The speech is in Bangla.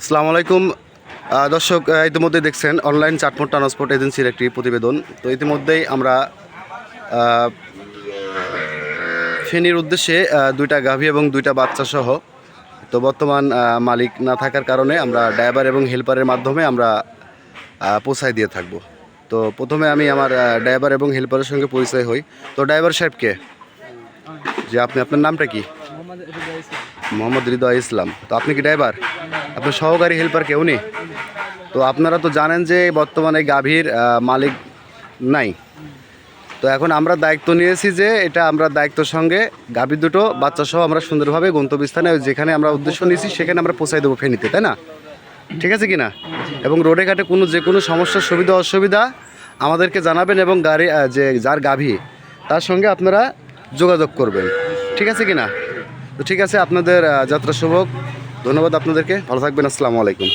আসসালামু আলাইকুম। দর্শক ইতিমধ্যে দেখছেন অনলাইন চাটমোট ট্রান্সপোর্ট এজেন্সির একটি প্রতিবেদন। তো ইতিমধ্যেই আমরা ফেনীর উদ্দেশ্যে দুইটা গাভী এবং দুইটা বাচ্চা সহ, তো বর্তমান মালিক না থাকার কারণে আমরা ড্রাইভার এবং হেল্পারের মাধ্যমে আমরা পৌঁছায় দিয়ে থাকব। তো প্রথমে আমি আমার ড্রাইভার এবং হেল্পারের সঙ্গে পরিচয় হই। তো ড্রাইভার সাহেবকে যে আপনি, আপনার নামটা কি? মোহাম্মদ হৃদয় ইসলাম। তো আপনি কি ড্রাইভার? আপনার সহকারী হেল্পার কেউ নেই? তো আপনারা তো জানেন যে বর্তমানে গাভীর মালিক নাই। তো এখন আমরা দায়িত্ব নিয়েছি যে এটা আমরা দায়িত্বের সঙ্গে গাভীর দুটো, বাচ্চা সহ আমরা সুন্দরভাবে গন্তব্যস্থানে যেখানে আমরা উদ্দেশ্য নিয়েছি, সেখানে আমরা পৌঁছাই দেবো ফেনিতে, তাই না? ঠিক আছে কি না এবং রোডে ঘাটে কোনো যে কোনো সমস্যার সুবিধা, অসুবিধা আমাদেরকে জানাবেন এবং গাড়ি যে যার গাভী, তার সঙ্গে আপনারা যোগাযোগ করবেন। ঠিক আছে কি না তো ঠিক আছে আপনাদের যাত্রা শুভ। ধন্যবাদ আপনাদেরকে ভালো থাকবেন আসসালামু আলাইকুম